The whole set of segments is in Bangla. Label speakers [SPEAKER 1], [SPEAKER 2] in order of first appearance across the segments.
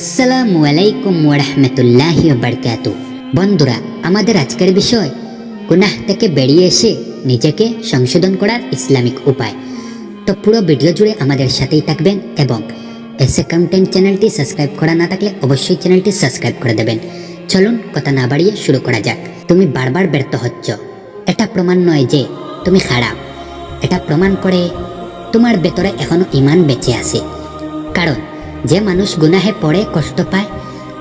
[SPEAKER 1] আসসালামু আলাইকুম ওরহমতুল্লাহি বারকাত বন্ধুরা, আমাদের আজকের বিষয়, গুনাহ থেকে বেরিয়ে এসে নিজেকে সংশোধন করার ইসলামিক উপায়। তো পুরো ভিডিও জুড়ে আমাদের সাথেই থাকবেন এবং এসে কন্টেন্ট চ্যানেলটি সাবস্ক্রাইব করা না থাকলে অবশ্যই চ্যানেলটি সাবস্ক্রাইব করে দেবেন। চলুন কথা না বাড়িয়ে শুরু করা যাক। তুমি বারবার ব্যর্থ হচ্ছ। এটা প্রমাণ নয় যে তুমি খারাপ। এটা প্রমাণ করে তোমার ভেতরে এখনও ইমান বেঁচে আছে। কারণ যে মানুষ গুনাহে পড়ে, কষ্ট পায়,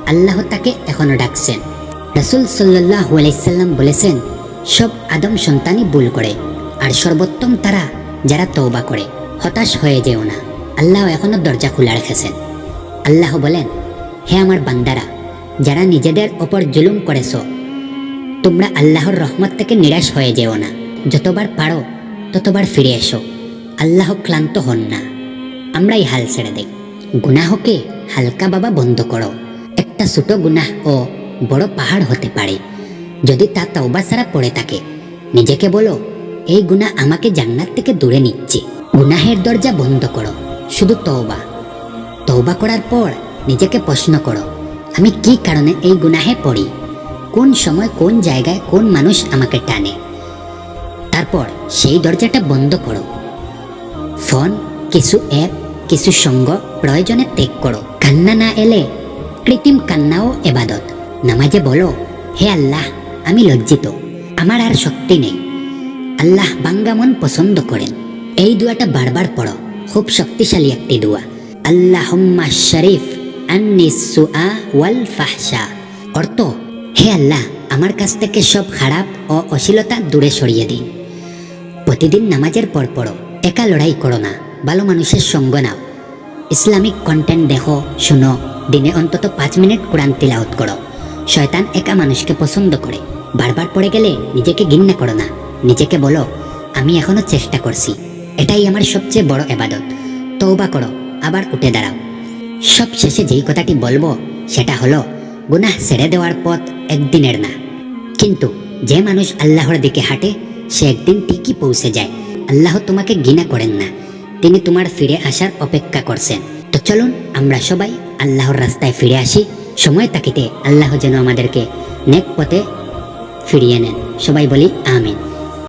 [SPEAKER 1] আল্লাহ তাকে এখনও ডাকছেন। রসুল সাল্লাহ আলাইসাল্লাম বলেছেন, সব আদম সন্তানই ভুল করে, আর সর্বোত্তম তারা যারা তৌবা করে, হতাশ হয়ে যেও না। আল্লাহ এখনও দরজা খোলা রেখেছেন। আল্লাহ বলেন, হে আমার বান্দারা, যারা নিজেদের ওপর জুলুম করেছ, তোমরা আল্লাহর রহমত থেকে নিরাশ হয়ে যেও না। যতবার পারো, ততবার ফিরে এসো। আল্লাহ ক্লান্ত হন না। আমরাই হাল ছেড়ে দেই। গুনাহকে হালকা বাবা বন্ধ করো। একটা ছোট গুনাহ ও বড় পাহাড় হতে পারে। যদি তা তওবা ছাড়া পড়ে থাকে, নিজেকে বলো, এই গুনাহ আমাকে জান্নাত থেকে দূরে নিচ্ছে। গুনাহের দরজা বন্ধ করো, শুধু তওবা। তওবা করার পর নিজেকে প্রশ্ন করো, আমি কি কারণে এই গুনাহে পড়ি? কোন সময় কোন জায়গায় কোন মানুষ আমাকে টানে? তারপর সেই দরজাটা বন্ধ করো। ফোন, কিছু অ্যাপ কিছু সঙ্গ প্রয়োজনে ত্যাগ করো। কান্না না এলে কৃত্রিম কান্নাও এবাদত। নামাজে বলো, হে আল্লাহ, আমি লজ্জিত। আমার আর শক্তি নেই। আল্লাহ বাঙ্গামন পছন্দ করেন। এই দুয়াটা বারবার পড়ো। খুব শক্তিশালী একটি দোয়া। আল্লাহম্মা শরীফ ওয়াল ফাহশা। অর্থ, হে আল্লাহ, আমার কাছ থেকে সব খারাপ ও অশ্লীলতা দূরে সরিয়ে দিন। প্রতিদিন নামাজের পর পড়ো। একা লড়াই করো না। ভালো মানুষের সঙ্গ নাও। ইসলামিক কন্টেন্ট দেখো, শুনো, দিনে অন্তত পাঁচ মিনিট কোরআন তিলাওত করো। শয়তান একা মানুষকে পছন্দ করে। বারবার পড়ে গেলে নিজেকে ঘৃণা করো না। নিজেকে বলো, আমি এখনও চেষ্টা করছি। এটাই আমার সবচেয়ে বড় এবাদত তৌবা করো, আবার উঠে দাঁড়াও। সব শেষে যেই কথাটি বলব, সেটা হলো, গুনাহ ছেড়ে দেওয়ার পথ একদিনের না। কিন্তু যে মানুষ আল্লাহর দিকে হাঁটে, সে একদিন ঠিকই পৌঁছে যায়। আল্লাহ তোমাকে ঘৃণা করেন না। তিনি তোমার ফিরে আসার অপেক্ষা করছেন। তো চলুন, আমরা সবাই আল্লাহর রাস্তায় ফিরে আসি। সময় তাকিতে আল্লাহ যেন আমাদেরকে নেক পথে ফিরিয়ে নেন। সবাই বলি, আমিন।